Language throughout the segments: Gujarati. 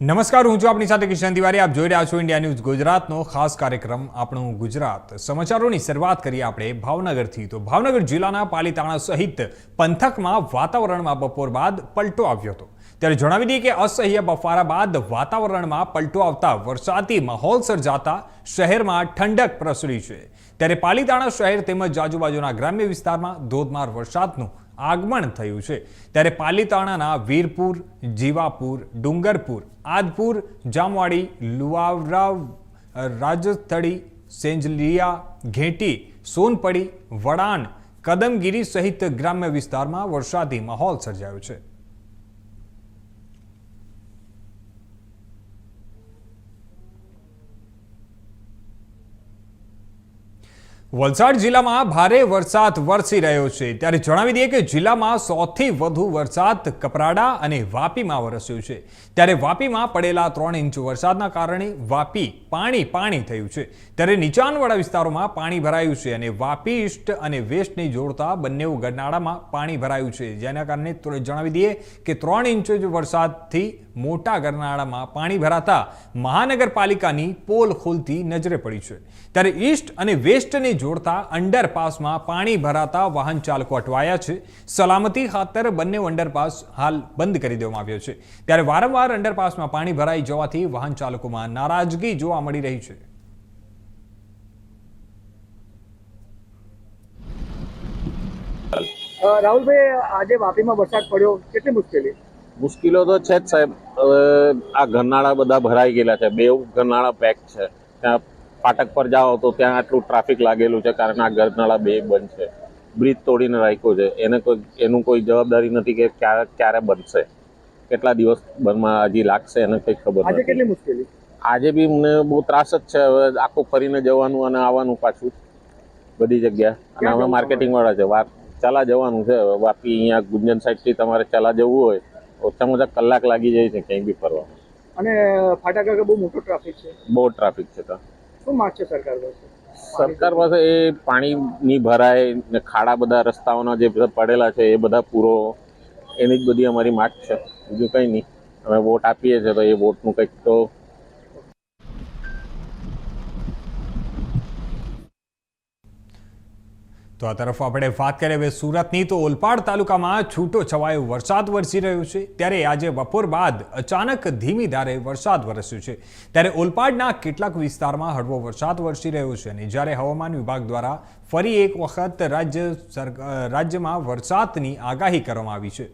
નમસ્કાર, હું છું આપની સાથે કિશન તિવારી. આપ જોઈ રહ્યા છો ઇન્ડિયા ન્યૂઝ ગુજરાતનો ખાસ કાર્યક્રમ આપણું ગુજરાત. સમાચારોની શરૂઆત કરીએ આપણે ભાવનગરથી. તો ભાવનગર જિલ્લાના પાલીતાણા સહિત પંથકમાં વાતાવરણમાં બપોર બાદ પલટો આવ્યો હતો. ત્યારે જણાવી દઈએ કે અસહ્ય બફારા બાદ વાતાવરણમાં પલટો આવતા વરસાદી માહોલ સર્જાતા શહેરમાં ઠંડક પ્રસરી છે. ત્યારે પાલીતાણા શહેર તેમજ આજુબાજુના ગ્રામ્ય વિસ્તારમાં ધોધમાર વરસાદનું આગમન થયું છે. ત્યારે પાલીતાણાના વીરપુર, જીવાપુર, ડુંગરપુર, આદપુર, જામવાડી, લુવાવરાવ, રાજસ્થળી, સેંજલિયા, ઘેટી, સોનપડી, વડાણ, કદમગીરી સહિત ગ્રામ્ય વિસ્તારમાં વરસાદી માહોલ સર્જાયો છે. વલસાડ જિલ્લામાં ભારે વરસાદ વરસી રહ્યો છે. ત્યારે જણાવી દઈએ કે જિલ્લામાં સૌથી વધુ વરસાદ કપરાડા અને વાપીમાં વરસ્યો છે. ત્યારે વાપીમાં પડેલા ત્રણ ઇંચ વરસાદના કારણે વાપી પાણી પાણી થયું છે. ત્યારે નીચાણવાળા વિસ્તારોમાં પાણી ભરાયું છે અને વાપી ઈસ્ટ અને વેસ્ટને જોડતા બંને ગરનાળામાં પાણી ભરાયું છે. જેના કારણે જણાવી દઈએ કે ત્રણ ઇંચ વરસાદથી મોટા ગરનાળામાં પાણી ભરાતા મહાનગરપાલિકાની પોલ ખોલતી નજરે પડી છે. ત્યારે ઈસ્ટ અને વેસ્ટને જોડતા અંડરપાસમાં પાણી ભરાતા વાહન ચાલકો અટવાયા છે. સલામતી ખાતર બંને અંડરપાસ હાલ બંધ કરી દેવામાં આવ્યો છે. ત્યારે વારંવાર અંડરપાસમાં પાણી ભરાઈ જવાથી વાહન ચાલકોમાં નારાજગી જોવા મળી રહી છે. રાહુલભાઈ, આજે વાપીમાં વરસાદ પડ્યો. કેટલી મુશ્કેલી? મુશ્કેલો તો છે જ સાહેબ. હવે આ ઘરનાળા બધા ભરાઈ ગયેલા છે. બે ઘરનાળા પેક છે. ત્યાં ફાટક પર જાઓ તો ત્યાં આટલું ટ્રાફિક લાગેલું છે કારણ આ ઘરનાળા બે બંધ છે. બ્રિજ તોડીને રાખ્યો છે. એને કોઈ એનું કોઈ જવાબદારી નથી કે ક્યારે ક્યારે બનશે. કેટલા દિવસ બનમાં હજી લાગશે એને કંઈ ખબર નથી. કેટલી મુશ્કેલી? આજે બી મને બહુ ત્રાસ જ છે. હવે આખું ફરીને જવાનું અને આવવાનું પાછું. બધી જગ્યા. અને અમે જવું છે. વાર ચાલા જવાનું છે. હવે વાપી અહીંયા ગુંજન સાઈડથી તમારે ચાલા જવું હોય ઓછામાં ઓછા કલાક લાગી જાય છે ક્યાંય બી ફરવા. અને ફાટાકા બહુ મોટો ટ્રાફિક છે. બહુ ટ્રાફિક છે તો. શું માગ છે સરકાર પાસે? સરકાર પાસે એ પાણી ની ભરાય ને ખાડા બધા રસ્તાઓના જે બધા પડેલા છે એ બધા પૂરો. એની જ બધી અમારી માગ છે. બીજું કંઈ નહીં. અમે વોટ આપીએ છીએ તો એ વોટનું કંઈક તો તો આ તરફ આપણે વાત કરીએ સુરતની, તો ઓલપાડ તાલુકામાં છૂટો છવાયો વરસાદ વરસી રહ્યો છે. ત્યારે આજે બપોર બાદ અચાનક ધીમી ધારે વરસાદ વરસ્યો છે. ત્યારે ઓલપાડના કેટલાક વિસ્તારમાં હળવો વરસાદ વરસી રહ્યો છે અને જ્યારે હવામાન વિભાગ દ્વારા ફરી એક વખત રાજ્ય રાજ્યમાં વરસાદની આગાહી કરવામાં આવી છે.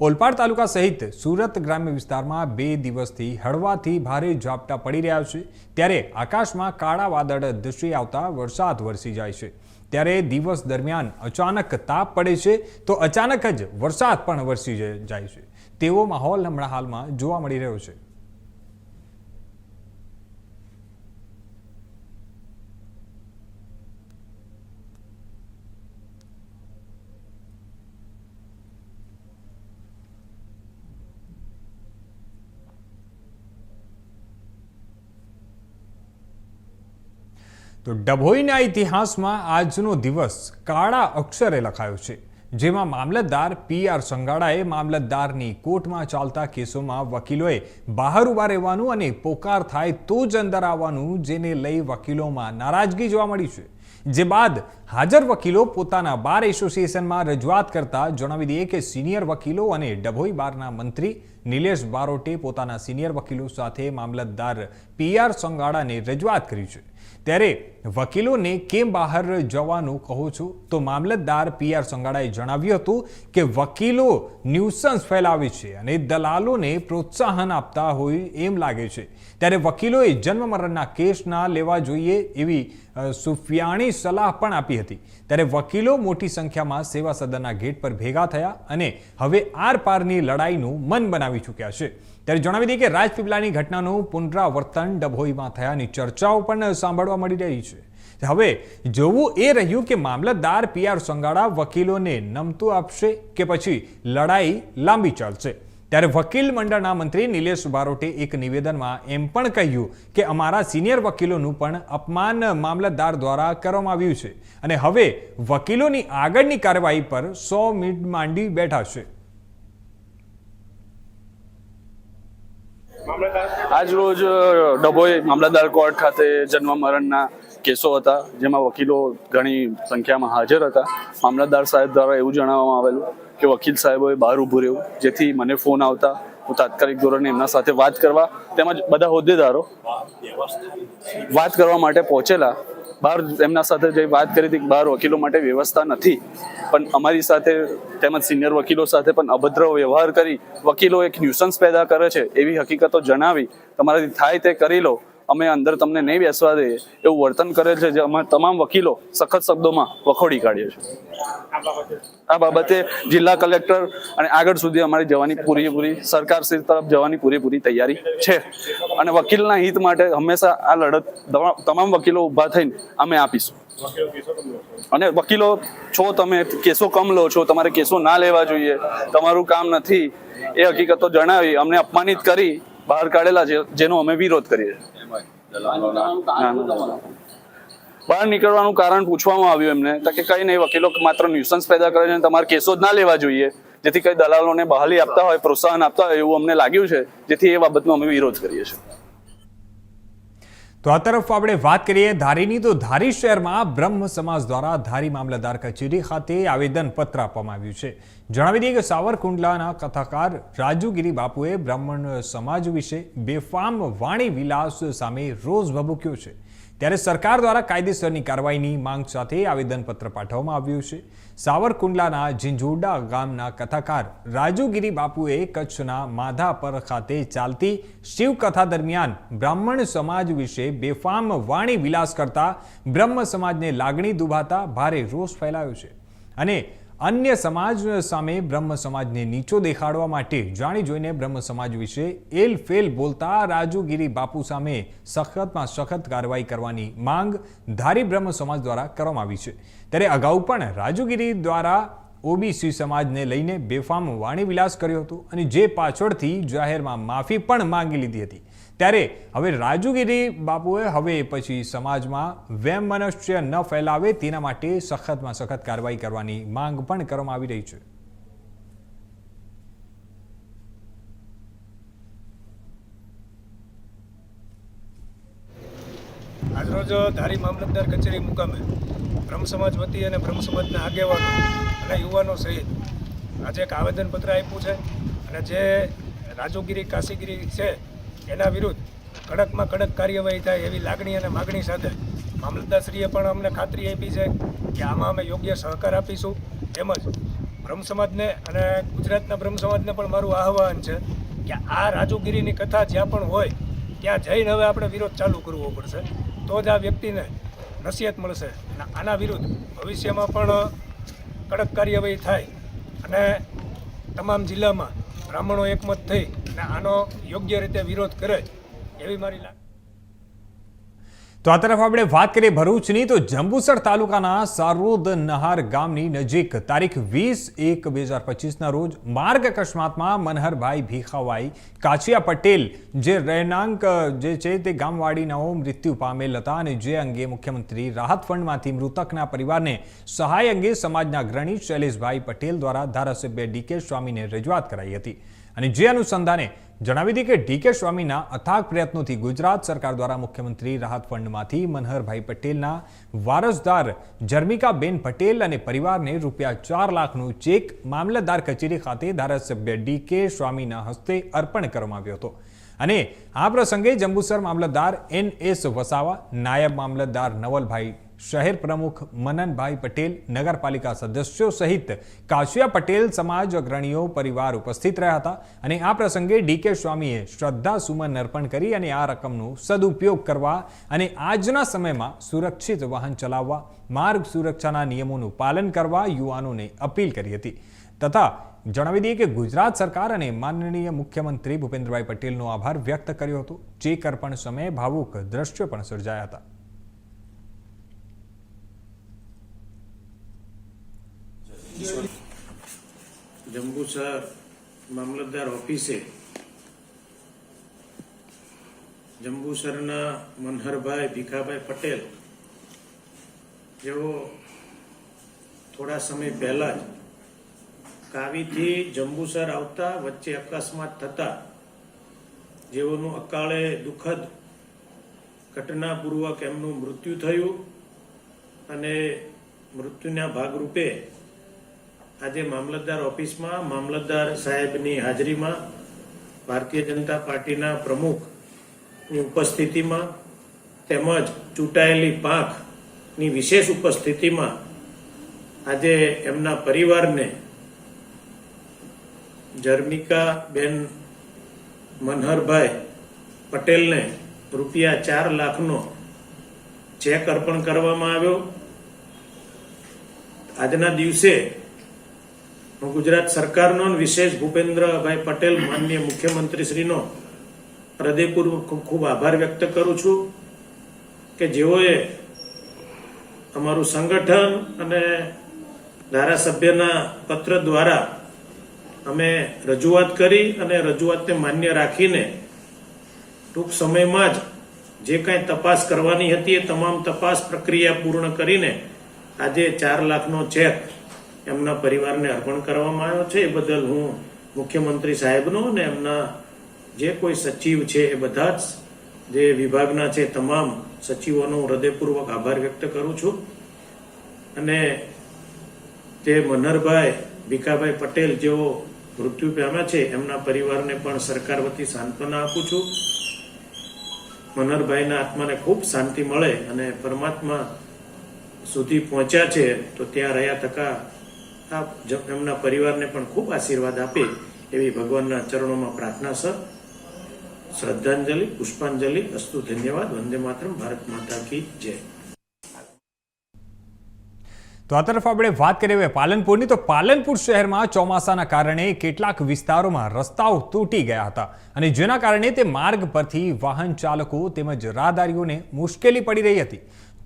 ઓલપાડ તાલુકા સહિત સુરત ગ્રામ્ય વિસ્તારમાં બે દિવસથી હળવાથી ભારે ઝાપટા પડી રહ્યા છે. ત્યારે આકાશમાં કાળા વાદળ દૃશ્ય આવતા વરસાદ વરસી જાય છે. ત્યારે દિવસ દરમિયાન અચાનક તાપ પડે છે, તો અચાનક જ વરસાદ પણ વરસી જાય છે. તેવો માહોલ હમણાં હાલમાં જોવા મળી રહ્યો છે. તો ડભોઈના ઇતિહાસમાં આજનો દિવસ કાળા અક્ષરે લખાયો છે, જેમાં મામલતદાર પી આર સંગાડાએ મામલતદારની કોર્ટમાં ચાલતા કેસોમાં વકીલોએ બહાર ઊભા રહેવાનું અને પોકાર થાય તો જ અંદર આવવાનું, જેને લઈ વકીલોમાં નારાજગી જોવા મળી છે. જે બાદ હાજર વકીલો પોતાના બાર એસોસિએશનમાં રજૂઆત કરતા જણાવી દઈએ કે સિનિયર વકીલો અને ડભોઈ બારના મંત્રી નિલેશ બારોટે પોતાના સિનિયર વકીલો સાથે મામલતદાર પી આર સંગાડાને રજૂઆત કરી છે. ત્યારે વકીલોને કેમ બહાર જવાનું કહો છો? તો મામલતદાર પી આર સંગાડાએ જણાવ્યું હતું કે વકીલો ન્યુસન્સ ફેલાવે છે અને દલાલોને પ્રોત્સાહન આપતા હોય એમ લાગે છે. ત્યારે વકીલોએ જન્મ મરણના કેસ ના લેવા જોઈએ એવી સુફિયાણી સલાહ પણ આપી હતી. ત્યારે વકીલો મોટી સંખ્યામાં સેવા સદનના ગેટ પર ભેગા થયા અને હવે આર પારની લડાઈનું મન બનાવી ચૂક્યા છે. ત્યારે જણાવી દઈએ કે રાજપીપલાની ઘટનાનું પુનરાવર્તન ડભોઈમાં થયાની ચર્ચાઓ પણ સાંભળવા મળી રહી છે. હવે જોવું એ રહ્યું કે મામલતદાર પી આર સંગાડા વકીલોને નમતું આપશે કે પછી લડાઈ લાંબી ચાલશે. ત્યારે વકીલ મંડળના મંત્રી નિલેશ બારોટે એક નિવેદનમાં એમ પણ કહ્યું કે અમારા સિનિયર વકીલોનું પણ અપમાન મામલતદાર દ્વારા કરવામાં આવ્યું છે અને હવે વકીલોની આગળની કાર્યવાહી પર સો મિનિટ માંડી બેઠા છે. આજ રોજ ડભોઈ મામલતદાર કોર્ટ ખાતે જન્મ મરણના કેસો હતા, જેમાં વકીલો ઘણી સંખ્યામાં હાજર હતા. મામલતદાર સાહેબ દ્વારા એવું જણાવવામાં આવેલું કે વકીલ સાહેબોએ બહાર ઊભું રહેવું, જેથી મને ફોન આવતા, હું તાત્કાલિક ધોરણે એમના સાથે વાત કરવા, તેમજ બધા હોદ્દેદારો વાત કરવા માટે પહોંચેલા. બહાર એમના સાથે જે વાત કરી હતી બહાર વકીલો માટે વ્યવસ્થા નથી, પણ અમારી સાથે તેમજ સિનિયર વકીલો સાથે પણ અભદ્ર વ્યવહાર કરી વકીલો એક ન્યુસન્સ પેદા કરે છે એવી હકીકતો જણાવી. તમારાથી થાય તે કરી લો. અમે અંદર તમને નહીં બેસવા દઈએ એવું વર્તન કરે છે જે અમે તમામ વકીલો સખત શબ્દોમાં વખોડી કાઢીએ છીએ. આ બાબતે જિલ્લા કલેક્ટર અને આગળ સુધી અમારી જવાની પૂરેપૂરી સરકાર શ્રી તરફ જવાની પૂરેપૂરી તૈયારી છે. અને વકીલના હિત માટે હંમેશા આ લડત તમા- તમામ વકીલો ઊભા થઈને અમે આપીશું. અને વકીલો, છો તમે કેસો કમ લો છો, તમારે કેસો ના લેવા જોઈએ, તમારું કામ નથી, એ હકીકતો જણાવી અમને અપમાનિત કરી બહાર કાઢેલા છે જેનો અમે વિરોધ કરીએ છીએ. બહાર નીકળવાનું કારણ પૂછવામાં આવ્યું એમને કે કઈ નહીં, વકીલો માત્ર ન્યુસન્સ પેદા કરે છે તમારે કેસો જ ના લેવા જોઈએ. જેથી કઈ દલાલોને બહાલી આપતા હોય, પ્રોત્સાહન આપતા હોય એવું અમને લાગ્યું છે, જેથી એ બાબતનો અમે વિરોધ કરીએ છીએ. તો આ તરફ આપણે વાત કરીએ ધારીની, તો ધારી શહેરમાં બ્રહ્મ સમાજ દ્વારા ધારી મામલતદાર કચેરી ખાતે આવેદન પત્ર આપવામાં આવ્યું છે. જણાવી દઈએ કે સાવરકુંડલાના કથાકાર રાજુગીરી બાપુએ બ્રાહ્મણ સમાજ વિશે બેફામ વાણી વિલાસ સામે રોષ ભભૂક્યો છે. ત્યારે સરકાર દ્વારા કાયદેસરની કાર્યવાહીની માંગ સાથે આવેદનપત્ર પાઠવવામાં આવ્યું છે. સાવરકુંડલાના ઝીંઝુડા ગામના કથાકાર રાજુગીરી બાપુએ કચ્છના માધાપર ખાતે ચાલતી શિવકથા દરમિયાન બ્રાહ્મણ સમાજ વિશે બેફામ વાણી વિલાસ કરતા બ્રહ્મ સમાજને લાગણી દુભાતા ભારે રોષ ફેલાયો છે. અને અન્ય સમાજ સામે બ્રહ્મ સમાજને નીચો દેખાડવા માટે જાણી જોઈને બ્રહ્મ સમાજ વિશે એલ ફેલ બોલતા રાજુગીરી બાપુ સામે સખતમાં સખત કાર્યવાહી કરવાની માંગ ધારી બ્રહ્મ સમાજ દ્વારા કરવામાં આવી છે. ત્યારે અગાઉ પણ રાજુગીરી દ્વારા ઓબીસી સમાજને લઈને બેફામ વાણીવિલાસ કર્યો હતો અને જે પાછળથી જાહેરમાં માફી પણ માંગી લીધી હતી. ત્યારે હવે રાજુગીરી બાપુએ હવે પછી સમાજમાં વેમ મનુષ્ય ન ફેલાવે તેના માટે સખતમાં સખત કાર્યવાહી કરવાની માંગ પણ કરવામાં આવી રહી છે. આજરોજ ધારી મામલતદાર કચેરી મુકામે બ્રહ્મ સમાજ વતી અને બ્રહ્મ સમાજના આગેવાનો અને યુવાનો સહિત આજે એક આવેદનપત્ર આપ્યું છે અને જે રાજુગીરી કાશીગીરી છે એના વિરુદ્ધ કડકમાં કડક કાર્યવાહી થાય એવી લાગણી અને માગણી સાથે મામલતદારશ્રીએ પણ અમને ખાતરી આપી છે કે આમાં અમે યોગ્ય સહકાર આપીશું. તેમજ બ્રહ્મ સમાજને અને ગુજરાતના બ્રહ્મ સમાજને પણ મારું આહ્વાન છે કે આ રાજુગીરીની કથા જ્યાં પણ હોય, ત્યાં જઈને હવે આપણે વિરોધ ચાલુ કરવો પડશે. તો જ આ વ્યક્તિને નસીહત મળશે અને આના વિરુદ્ધ ભવિષ્યમાં પણ કડક કાર્યવાહી થાય. અને તમામ જિલ્લામાં બ્રાહ્મણો એકમત થઈ અને આનો યોગ્ય રીતે વિરોધ કરે એવી મારી લાગણી તો આ તરફ આપણે વાત કરીએ ભરૂચની, તો જંબુસર તાલુકાના સારોદ નહાર ગામની નજીક તારીખ વીસ એક બે હજાર પચીસના રોજ માર્ગ અકસ્માતમાં મનહરભાઈ ભીખાભાઈ કાછિયા પટેલ જે રહેણાંક, જે છે તે ગામવાડીનાઓ મૃત્યુ પામેલ હતા અને જે અંગે મુખ્યમંત્રી રાહત ફંડમાંથી મૃતકના પરિવારને સહાય અંગે સમાજના અગ્રણી શૈલેષભાઈ પટેલ દ્વારા ધારાસભ્ય ડીકે સ્વામીને રજૂઆત કરાઈ હતી. અને જે અનુસંધાને જણાવી હતી કે ડીકે સ્વામીના અથાગ પ્રયત્નોથી ગુજરાત સરકાર દ્વારા મુખ્યમંત્રી રાહત ફંડમાંથી મનહરભાઈ પટેલના વારસદાર જર્મિકાબેન પટેલ અને પરિવારને રૂપિયા ચાર લાખનું ચેક મામલતદાર કચેરી ખાતે ધારાસભ્ય ડીકે સ્વામીના હસ્તે અર્પણ કરવામાં આવ્યો હતો. અને આ પ્રસંગે જંબુસર મામલતદાર એન એસ વસાવા, નાયબ મામલતદાર નવલભાઈ શહેર પ્રમુખ મનનભાઈ પટેલ, નગરપાલિકા સદસ્યો સહિત કાશિયા પટેલ સમાજ અગ્રણીઓ પરિવાર ઉપસ્થિત રહ્યા હતા અને આ પ્રસંગે ડીકે સ્વામીએ શ્રદ્ધા સુમન અર્પણ કરી અને આ રકમનો સદુપયોગ કરવા અને આજના સમયમાં સુરક્ષિત વાહન ચલાવવા, માર્ગ સુરક્ષાના નિયમોનું પાલન કરવા યુવાનોને અપીલ કરી હતી. તથા જણાવી દઈએ કે ગુજરાત સરકાર અને માનનીય મુખ્યમંત્રી ભૂપેન્દ્રભાઈ પટેલનો આભાર વ્યક્ત કર્યો હતો. ચેક અર્પણ સમયે ભાવુક દ્રશ્યો પણ સર્જાયા હતા. જંબુસર મામલતદાર ઓફિસે જંબુસરના મનહરભાઈ ભીખાભાઈ પટેલ, જેઓ થોડા સમય પહેલા જ કાવીથી જંબુસર આવતા, વચ્ચે અકસ્માત થતા, જેઓનું અકાળે દુઃખદ ઘટનાપૂર્વક એમનું મૃત્યુ થયું અને મૃત્યુના ભાગરૂપે આજે મામલતદાર ઓફિસમાં મામલતદાર સાહેબની હાજરીમાં ભારતીય જનતા પાર્ટીના પ્રમુખની ઉપસ્થિતિમાં તેમજ ચૂંટાયેલી પાંખની વિશેષ ઉપસ્થિતિમાં આજે એમના પરિવારને જર્મિકા બેન મનહરભાઈ પટેલને રૂપિયા ચાર લાખનો ચેક અર્પણ કરવામાં આવ્યો. આજના દિવસે ગુજરાત સરકારનો વિશેષ ભૂપેન્દ્રભાઈ પટેલ માનનીય મુખ્યમંત્રીશ્રીનો હૃદયપૂર્વક ખૂબ આભાર વ્યક્ત કરું છું કે જેઓએ અમારું સંગઠન અને ધારાસભ્યના પત્ર દ્વારા અમે રજૂઆત કરી અને રજૂઆતને માન્ય રાખીને ટૂંક સમયમાં જ જે કાંઈ તપાસ કરવાની હતી એ તમામ તપાસ પ્રક્રિયા પૂર્ણ કરીને આજે ચાર લાખનો ચેક એમના પરિવારને અર્પણ કરવામાં આવ્યો છે. એ બદલ હું મુખ્યમંત્રી સાહેબનો અને એમના જે કોઈ સચિવ છે એ બધા જ જે વિભાગના છે તમામ સચિવોનો હૃદયપૂર્વક આભાર વ્યક્ત કરું છું. અને તે મનહરભાઈ, ભીખાભાઈ પટેલ જેઓ મૃત્યુ પામ્યા છે, એમના પરિવારને પણ સરકાર વતી સાંત્વના આપું છું. મનહરભાઈના આત્માને ખૂબ શાંતિ મળે અને પરમાત્મા સુધી પહોંચ્યા છે, તો ત્યાં રહ્યા તકા એમના પરિવારને પણ ખૂબ આશીર્વાદ આપે એવી ભગવાનના ચરણોમાં પ્રાર્થના સર. શ્રદ્ધાંજલિ, પુષ્પાંજલિ, અસ્તુ ધન્યવાદ, વંદે માતરમ, ભારત માતા કી જય. તો આ તરફ આપણે વાત કરીએ હવે પાલનપુરની. તો પાલનપુર શહેરમાં ચોમાસાના કારણે કેટલાક વિસ્તારોમાં રસ્તાઓ તૂટી ગયા હતા અને જેના કારણે તે માર્ગ પરથી વાહન ચાલકો તેમજ રાહદારીઓને મુશ્કેલી પડી રહી હતી.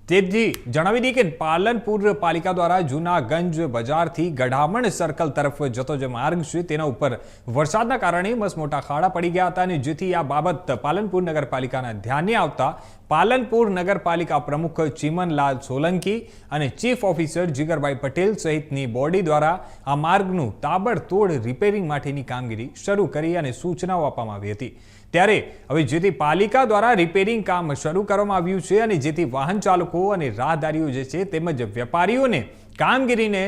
તેથી જણાવી દઈએ કે પાલનપુર પાલિકા દ્વારા જૂનાગંજ બજારથી ગઢામણ સર્કલ તરફ જતો જે માર્ગ છે, તેના ઉપર વરસાદના કારણે મસ મોટા ખાડા પડી ગયા હતા અને જેથી આ બાબત પાલનપુર નગરપાલિકાના ધ્યાને આવતા પાલનપુર નગરપાલિકા પ્રમુખ ચિમનલાલ સોલંકી અને ચીફ ઓફિસર જીગરભાઈ પટેલ સહિતની બોડી દ્વારા આ માર્ગનું તાબડતોડ રિપેરિંગ માટેની કામગીરી શરૂ કરી અને સૂચનાઓ આપવામાં આવી હતી. ત્યારે હવે જેથી પાલિકા દ્વારા રિપેરિંગ કામ શરૂ કરવામાં આવ્યું છે અને જેથી વાહન ચાલકો અને રાહદારીઓ જે છે તેમજ વેપારીઓને કામગીરીને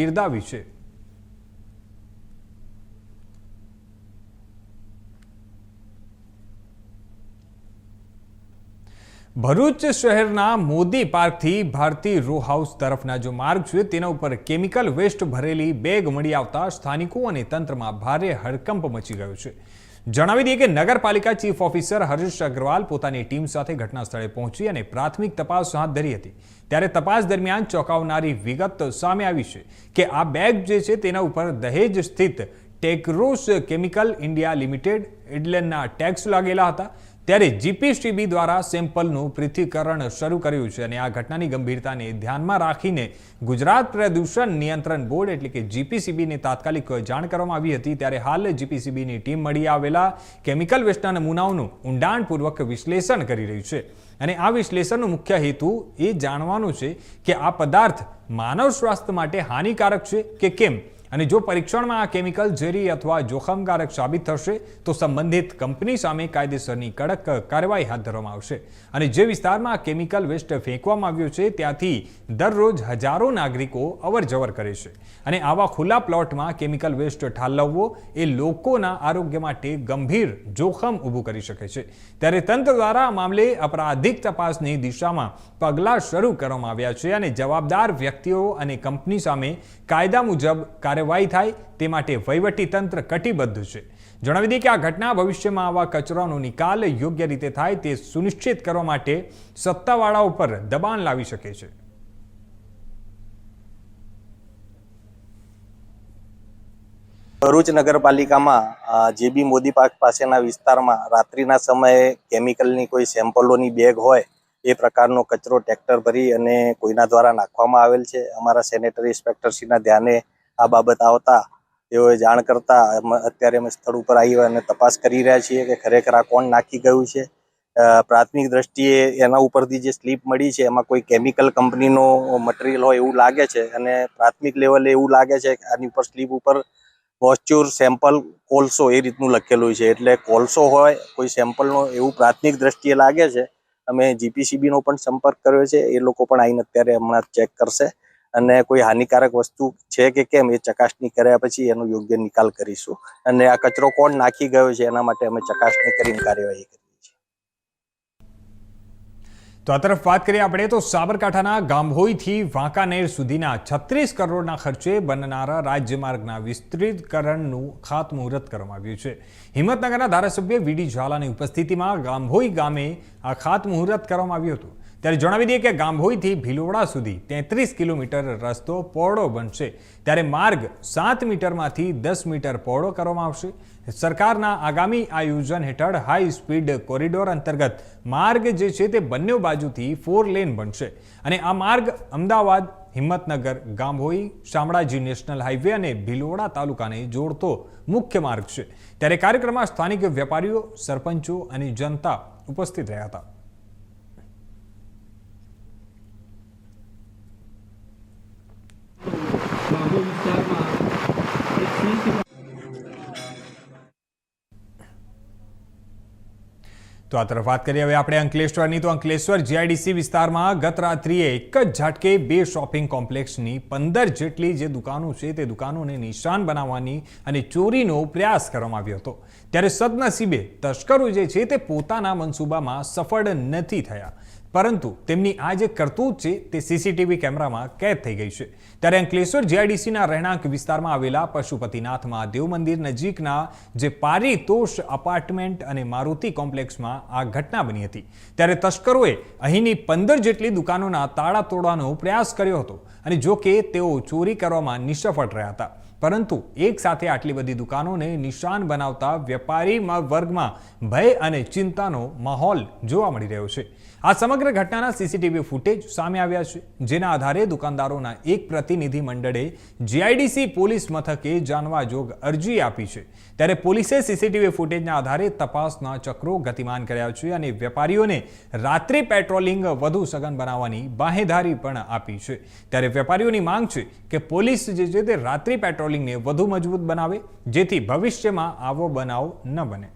બિરદાવી છે. ભરૂચ શહેરના મોદી પાર્કથી ભારતી રો હાઉસ તરફના જો માર્ગ છે તેના ઉપર કેમિકલ વેસ્ટ ભરેલી બેગ મળી આવતા સ્થાનિકો અને તંત્રમાં ભારે હડકંપ મચી ગયો છે. જણાવી દઈએ કે નગરપાલિકા ચીફ ઓફિસર હર્ષ અગ્રવાલ પોતાની ટીમ સાથે ઘટના સ્થળે પહોંચી અને પ્રાથમિક તપાસ હાથ ધરી હતી. ત્યારે તપાસ દરમિયાન ચોંકાવનારી વિગત સામે આવી છે કે આ બેગ જે છે તેના ઉપર દહેજ સ્થિત ટેકરોસ કેમિકલ ઇન્ડિયા લિમિટેડ એડલેનના ટેક્સ લાગેલા હતા. ત્યારે જીપીસીબી દ્વારા સેમ્પલનું પૃથ્થકરણ શરૂ કર્યું છે અને આ ઘટનાની ગંભીરતાને ધ્યાનમાં રાખીને ગુજરાત પ્રદૂષણ નિયંત્રણ બોર્ડ એટલે કે જીપીસીબીને તાત્કાલિક જાણ કરવામાં આવી હતી. ત્યારે હાલ જીપીસીબીની ટીમ મળી આવેલા કેમિકલ વેસ્ટના નમૂનાઓનું ઊંડાણપૂર્વક વિશ્લેષણ કરી રહ્યું છે અને આ વિશ્લેષણનો મુખ્ય હેતુ એ જાણવાનો છે કે આ પદાર્થ માનવ સ્વાસ્થ્ય માટે હાનિકારક છે કે કેમ? અને જો પરીક્ષણમાં આ કેમિકલ ઝેરી અથવા જોખમકારક સાબિત થશે, તો સંબંધિત કંપની સામે કાયદેસરની કડક કાર્યવાહી હાથ ધરવામાં આવશે. અને જે વિસ્તારમાં આ કેમિકલ વેસ્ટ ફેંકવામાં આવ્યું છે, ત્યાંથી દરરોજ હજારો નાગરિકો અવરજવર કરે છે. અને આવા ખુલ્લા પ્લોટમાં કેમિકલ વેસ્ટ ઠાલવવો એ લોકોના આરોગ્ય માટે ગંભીર જોખમ ઊભું કરી શકે છે. ત્યારે તંત્ર દ્વારા મામલે અપરાધિક તપાસની દિશામાં પગલાં શરૂ કરવામાં આવ્યા છે અને જવાબદાર વ્યક્તિઓ અને કંપની સામે કાયદા મુજબ કાર્યવાહી થાય તે માટે વહીવટી તંત્ર કટિબદ્ધ છે. જણાવી દઈએ કે આ ઘટના ભવિષ્યમાં આવા કચરાનો નિકાલ યોગ્ય રીતે થાય તે સુનિશ્ચિત કરવા માટે સત્તાવાળાઓ પર દબાણ લાવી શકે છે. ભરૂચ નગરપાલિકામાં જે બી મોદી પાર્ક પાસેના વિસ્તારમાં રાત્રિના સમયે કેમિકલની કોઈ સેમ્પલોની બેગ હોય, એ પ્રકારનો કચરો ટ્રેક્ટર ભરી અને કોઈના દ્વારા નાખવામાં આવેલ છે. અમારા સેનેટરી ઇન્સ્પેક્ટરશ્રીના ધ્યાને આ બાબત આવતા તેઓએ જાણ કરતા અત્યારે અમે સ્થળ ઉપર આવી અને તપાસ કરી રહ્યા છીએ કે ખરેખર આ કોણ નાખી ગયું છે. પ્રાથમિક દ્રષ્ટિએ એના ઉપરથી જે સ્લીપ મળી છે, એમાં કોઈ કેમિકલ કંપનીનો મટીરિયલ હોય એવું લાગે છે અને પ્રાથમિક લેવલે એવું લાગે છે કે આની ઉપર સ્લીપ ઉપર મોઇશ્ચર સેમ્પલ કોલસો એ રીતનું લખેલું છે. એટલે કોલસો હોય, કોઈ સેમ્પલનો એવું પ્રાથમિક દ્રષ્ટિએ લાગે છે, અમે જીપીસીબીનો પણ સંપર્ક કર્યો છે, એ લોકો પણ આવીને અત્યારે હમણાં ચેક કરશે. અને કોઈ હાનિકારક વસ્તુ છે કે કેમ એ ચકાસણી કર્યા પછી એનો યોગ્ય નિકાલ કરીશું. અને આ કચરો કોણ નાખી ગયો છે એના માટે અમે ચકાસણી કરીને કાર્યવાહી છીએ તો આ તરફ વાત કરીએ આપણે તો સાબરકાંઠાના ગાંભોઈથી વાંકાનેર સુધીના છત્રીસ કરોડના ખર્ચે બનનારા રાજ્ય માર્ગના વિસ્તૃતકરણનું ખાતમુહૂર્ત કરવામાં આવ્યું છે. હિંમતનગરના ધારાસભ્ય વીડી ઝાલાની ઉપસ્થિતિમાં ગાંભોઈ ગામે આ ખાતમુહૂર્ત કરવામાં આવ્યું હતું. ત્યારે જણાવી દઈએ કે ગાંભોઈથી ભીલોડા સુધી તેત્રીસ કિલોમીટર રસ્તો પહોળો બનશે. ત્યારે માર્ગ સાત મીટરમાંથી દસ મીટર પહોળો કરવામાં આવશે. સરકારના આગામી આયોજન હેઠળ હાઈ સ્પીડ કોરિડોર અંતર્ગત માર્ગ જે છે તે બંને બાજુથી ફોર લેન બનશે. અને આ માર્ગ અમદાવાદ, હિંમતનગર, ગાંભોઈ, શામળાજી નેશનલ હાઈવે અને ભિલોડા તાલુકાને જોડતો મુખ્ય માર્ગ છે. ત્યારે કાર્યક્રમમાં સ્થાનિક વેપારીઓ, સરપંચો અને જનતા ઉપસ્થિત રહ્યા હતા. તો આ તરફ વાત કરીએ હવે આપણે અંકલેશ્વરની. તો અંકલેશ્વર જીઆઈડીસી વિસ્તારમાં ગત રાત્રિએ એક જ ઝાટકે બે શોપિંગ કોમ્પ્લેક્સની પંદર જેટલી જે દુકાનો છે તે દુકાનોને નિશાન બનાવવાની અને ચોરીનો પ્રયાસ કરવામાં આવ્યો હતો. ત્યારે સદનસીબે તસ્કરો જે છે તે પોતાના મનસૂબામાં સફળ નથી થયા. પરંતુ તેમની આ જે કરતૂત છે, તે સીસીટીવી કેમેરામાં કેદ થઈ ગઈ છે. ત્યારે અંકલેશ્વર જીઆઈડીસીના રહેણાંક વિસ્તારમાં આવેલા પશુપતિનાથ મહાદેવ મંદિર નજીકના જે પારિતોષ અપાર્ટમેન્ટ અને મારુતિ કોમ્પ્લેક્સમાં આ ઘટના બની હતી. ત્યારે તસ્કરોએ અહીંની પંદર જેટલી દુકાનોના તાળા તોડવાનો પ્રયાસ કર્યો હતો અને જો કે તેઓ ચોરી કરવામાં નિષ્ફળ રહ્યા હતા. પરંતુ એક સાથે આટલી બધી દુકાનોને નિશાન બનાવતા વેપારી વર્ગમાં ભય અને ચિંતાનો માહોલ જોવા મળી રહ્યો છે. આ સમગ્ર ઘટનાના સીસીટીવી ફૂટેજ સામે આવ્યા છે, જેના આધારે દુકાનદારોના એક પ્રતિનિધિ મંડળે જીઆઈડીસી પોલીસ મથકે જાણવા જોગ અરજી આપી છે. ત્યારે પોલીસે સીસીટીવી ફૂટેજના આધારે તપાસના ચક્રો ગતિમાન કર્યા છે અને વેપારીઓને રાત્રિ પેટ્રોલિંગ વધુ સઘન બનાવવાની બાહેધારી પણ આપી છે. ત્યારે વેપારીઓની માંગ છે કે પોલીસ જે છે તે રાત્રિ પેટ્રોલિંગને વધુ મજબૂત બનાવે જેથી ભવિષ્યમાં આવો બનાવ ન બને.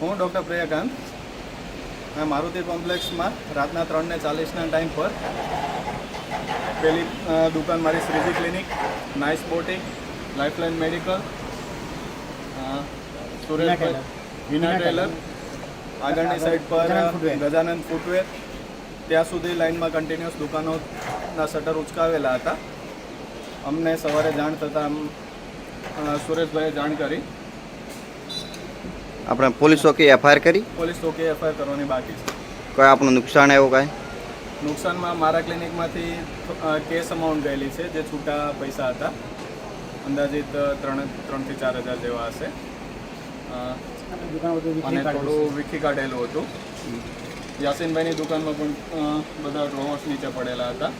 હું ડૉક્ટર પ્રિયાકાંત. મેં મારુતિ કોમ્પ્લેક્સમાં રાતના ત્રણને ચાલીસના ટાઈમ પર પેલી દુકાન મારી Shreeji clinic nice boutique lifeline medical Sureshbhai Hina tailor. આગળની સાઈડ પર ગજાનંદ ફૂટવેર ત્યાં સુધી લાઇનમાં કન્ટિન્યુઅસ દુકાનોના શટર ઉચકાવેલા હતા. અમને સવારે જાણ થતાં આમ સુરેશભાઈએ જાણ કરી. આપણે પોલીસ ઓકે એફઆઈઆર કરી? પોલીસ ઓકે એફઆઈઆર કરવાની બાકી છે. કોઈ આપણું નુકસાન આવ્યું કાંઈ? નુકસાનમાં મારા ક્લિનિકમાંથી કેસ અમાઉન્ટ ગયેલી છે જે છૂટા પૈસા હતા. અંદાજિત ત્રણ ત્રણથી ચાર હજાર જેવા હશે. અને થોડું વીખી કાઢેલું હતું. યાસીનભાઈની દુકાનમાં પણ બધા ડ્રોવર્સ નીચે પડેલા હતા.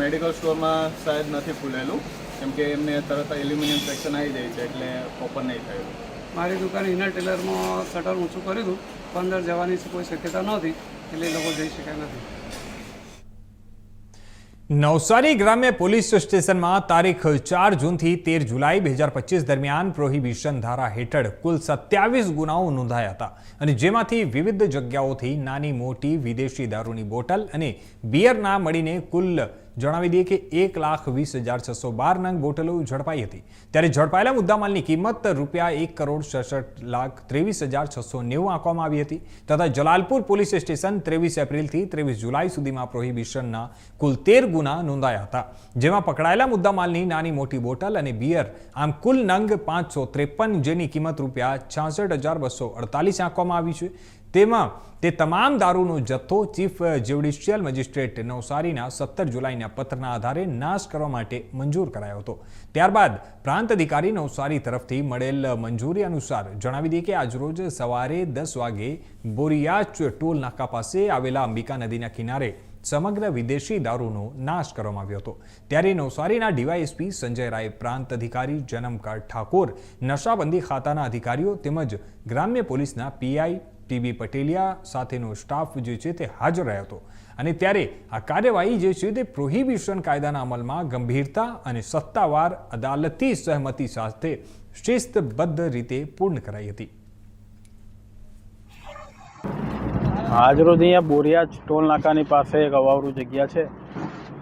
મેડિકલ સ્ટોરમાં શાયદ નથી ખુલેલું કેમ કે એમને તરત એલ્યુમિનિયમ સેક્શન આવી જાય છે એટલે ઓપન નહીં થયું. મારી દુકાન ઇનર ટેલરમાં શટર ઊંચું કર્યું હતું પણ અંદર જવાની કોઈ શક્યતા નહોતી એટલે એ લોકો જઈ શક્યા નથી. નવસારી ગ્રામ્ય પોલીસ સ્ટેશનમાં તારીખ ચાર જૂનથી તેર જુલાઈ બે હજાર પચીસ દરમિયાન પ્રોહિબિશન ધારા હેઠળ કુલ સત્યાવીસ ગુનાઓ નોંધાયા હતા. અને જેમાંથી વિવિધ જગ્યાઓથી નાની મોટી વિદેશી દારૂની બોટલ અને બિયરના મળીને કુલ જણાવી દઈએ કે એક લાખ વીસ હજાર છસો બાર નંગ બોટલો ઝડપાઈ હતી. ત્યારે ઝડપાયેલા મુદ્દામાલની કિંમત રૂપિયા એક કરોડ સડસઠ લાખ ત્રેવીસ હજાર છસો નેવું આંકવામાં આવી હતી તથા જલાલપુર પોલીસ સ્ટેશન ત્રેવીસ એપ્રિલથી ત્રેવીસ જુલાઈ સુધીમાં પ્રોહિબિશનના કુલ તેર ગુના નોંધાયા હતા. જેમાં પકડાયેલા મુદ્દામાલની નાની મોટી બોટલ અને બિયર, આમ કુલ નંગ પાંચસો ત્રેપન જેની કિંમત રૂપિયા છાસઠ હજાર બસો અડતાલીસ આંકવામાં આવી છે. તેમાં તે તમામ દારૂનો જથ્થો ચીફ જ્યુડિશિયલ મેજિસ્ટ્રેટ નવસારીના સત્તર જુલાઈના પત્રના આધારે નાશ કરવા માટે મંજૂર કરાયો હતો. ત્યારબાદ પ્રાંત અધિકારી નવસારી તરફથી મળેલ મંજૂરી અનુસાર જણાવી દઈએ કે આજરોજ સવારે દસ વાગે બોરિયાચ ટોલ નાકા પાસે આવેલા અંબિકા નદીના કિનારે સમગ્ર વિદેશી દારૂનો નાશ કરવામાં આવ્યો હતો. ત્યારે નવસારીના ડીવાયએસપી સંજય રાય, પ્રાંત અધિકારી જનમકાર ઠાકોર, નશાબંધી ખાતાના અધિકારીઓ તેમજ ગ્રામ્ય પોલીસના પીઆઈ ટીબી પટેલિયા સાથેનો સ્ટાફ જે છે તે હાજર રહ્યો હતો. અને ત્યારે આ કાર્યવાહી જે છે તે પ્રોહિબિશન કાયદાના અમલમાં ગંભીરતા અને સત્તાવાર અદાલતી સહમતિ સાથે શિસ્તબદ્ધ રીતે પૂર્ણ કરાઈ હતી. આજરોજ અહીંયા બોરિયાજ ટોલ નાકાની પાસે એક અવાવરું જગ્યા છે.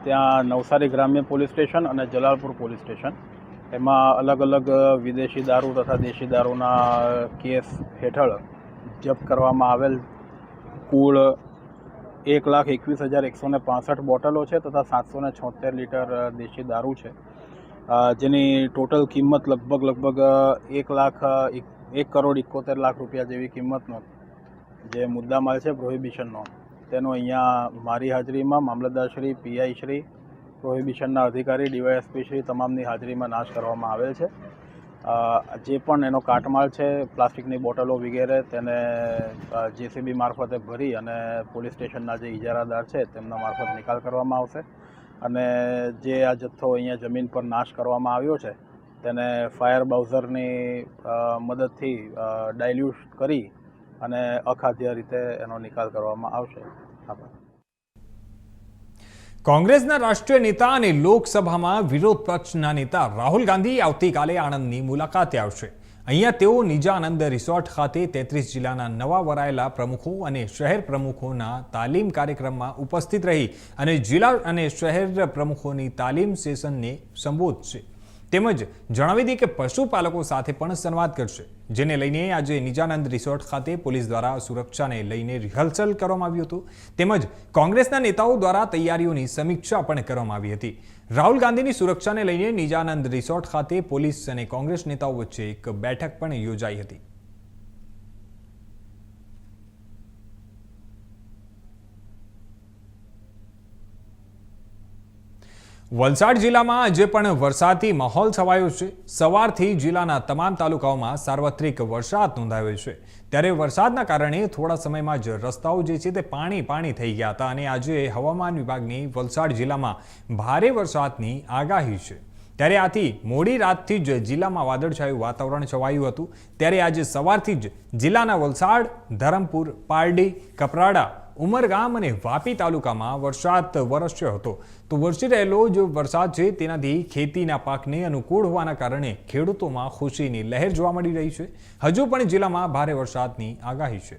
ત્યાં નવસારી ગ્રામ્ય પોલીસ સ્ટેશન અને જલાલપુર પોલીસ સ્ટેશન. એમાં અલગ અલગ વિદેશી દારૂ તથા દેશી દારૂના કેસ હેઠળ જપ્ત કરવામાં આવેલ કુલ એક લાખ એકવીસ હજાર એકસો ને પાસઠ બોટલો છે તથા સાતસો ને છોતેર લીટર દેશી દારૂ છે. જેની ટોટલ કિંમત લગભગ લગભગ એક લાખ એક- કરોડ એકોતેર લાખ રૂપિયા જેવી કિંમતનો જે મુદ્દામાલ છે પ્રોહિબિશનનો. તેનો અહીંયા મારી હાજરીમાં મામલતદાર શ્રી પીઆઈ શ્રી, પ્રોહિબિશનના અધિકારી ડીવાયએસપી શ્રી તમામની હાજરીમાં નાશ કરવામાં આવેલ છે. જે પણ એનો કાટમાળ છે, પ્લાસ્ટિકની બોટલો વગેરે, તેને જેસીબી મારફતે ભરી અને પોલીસ સ્ટેશનના જે ઇજારાદાર છે, તેમના મારફત નિકાલ કરવામાં આવશે. અને જે આ જથ્થો અહીંયા જમીન પર નાશ કરવામાં આવ્યો છે, તેને ફાયર બાઉઝરની મદદથી ડાયલ્યુટ કરી અને અખાદ્ય રીતે એનો નિકાલ કરવામાં આવશે. આભાર. કોંગ્રેસના રાષ્ટ્રીય નેતા અને લોકસભામાં વિરોધ પક્ષના નેતા રાહુલ ગાંધી આવતીકાલે આણંદની મુલાકાતે આવશે. અહીંયા તેઓ નિજાનંદ રિસોર્ટ ખાતે તેત્રીસ જિલ્લાના નવા વરાયેલા પ્રમુખો અને શહેર પ્રમુખોના તાલીમ કાર્યક્રમમાં ઉપસ્થિત રહી અને જિલ્લા અને શહેર પ્રમુખોની તાલીમ સેશનને સંબોધશે. તેમજ જણાવી દઈએ કે પશુપાલકો સાથે પણ સંવાદ કરશે, જેને લઈને આજે નિજાનંદ રિસોર્ટ ખાતે પોલીસ દ્વારા સુરક્ષાને લઈને રિહર્સલ કરવામાં આવ્યું હતું. તેમજ કોંગ્રેસના નેતાઓ દ્વારા તૈયારીઓની સમીક્ષા પણ કરવામાં આવી હતી. રાહુલ ગાંધીની સુરક્ષાને લઈને નિજાનંદ રિસોર્ટ ખાતે પોલીસ અને કોંગ્રેસ નેતાઓ વચ્ચે એક બેઠક પણ યોજાઈ હતી. વલસાડ જિલ્લામાં આજે પણ વરસાદી માહોલ છવાયો છે. સવારથી જિલ્લાના તમામ તાલુકાઓમાં સાર્વત્રિક વરસાદ નોંધાયો છે. ત્યારે વરસાદના કારણે થોડા સમયમાં જ રસ્તાઓ જે છે તે પાણી પાણી થઈ ગયા હતા અને આજે હવામાન વિભાગની વલસાડ જિલ્લામાં ભારે વરસાદની આગાહી છે. ત્યારે આથી મોડી રાતથી જ જિલ્લામાં વાદળછાયું વાતાવરણ છવાયું હતું. ત્યારે આજે સવારથી જ જિલ્લાના વલસાડ, ધરમપુર, પારડી, કપરાડા ઉમરગામ અને વાપી તાલુકામાં વરસાદ વરસ્યો હતો. તો વરસી રહેલો જો વરસાદ છે, તેનાથી ખેતીના પાકને અનુકૂળ હોવાના કારણે ખેડૂતોમાં ખુશીની લહેર જોવા મળી રહી છે. હજુ પણ જિલ્લામાં ભારે વરસાદની આગાહી છે.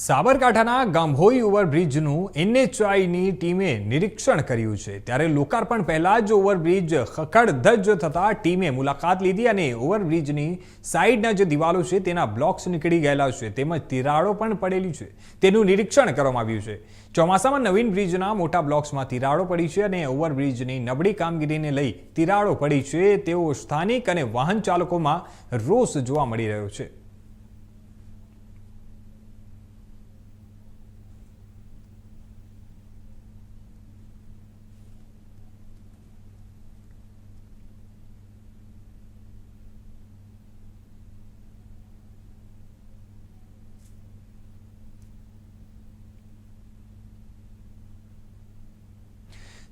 સાબરકાંઠાના ગાંભોઈ ઓવરબ્રિજનું એનએચઆઈની ટીમે નિરીક્ષણ કર્યું છે. ત્યારે લોકાર્પણ પહેલા જ ઓવરબ્રિજ ખખડધજ થતાં ટીમે મુલાકાત લીધી અને ઓવરબ્રિજની સાઈડના જે દિવાલો છે તેના બ્લોક્સ નીકળી ગયેલા છે. તેમજ તિરાડો પણ પડેલી છે. તેનું નિરીક્ષણ કરવામાં આવ્યું છે. ચોમાસામાં નવીન બ્રિજના મોટા બ્લોક્સમાં તિરાડો પડી છે અને ઓવરબ્રિજની નબળી કામગીરીને લઈ તિરાડો પડી છે. તેવો સ્થાનિક અને વાહન ચાલકોમાં રોષ જોવા મળી રહ્યો છે.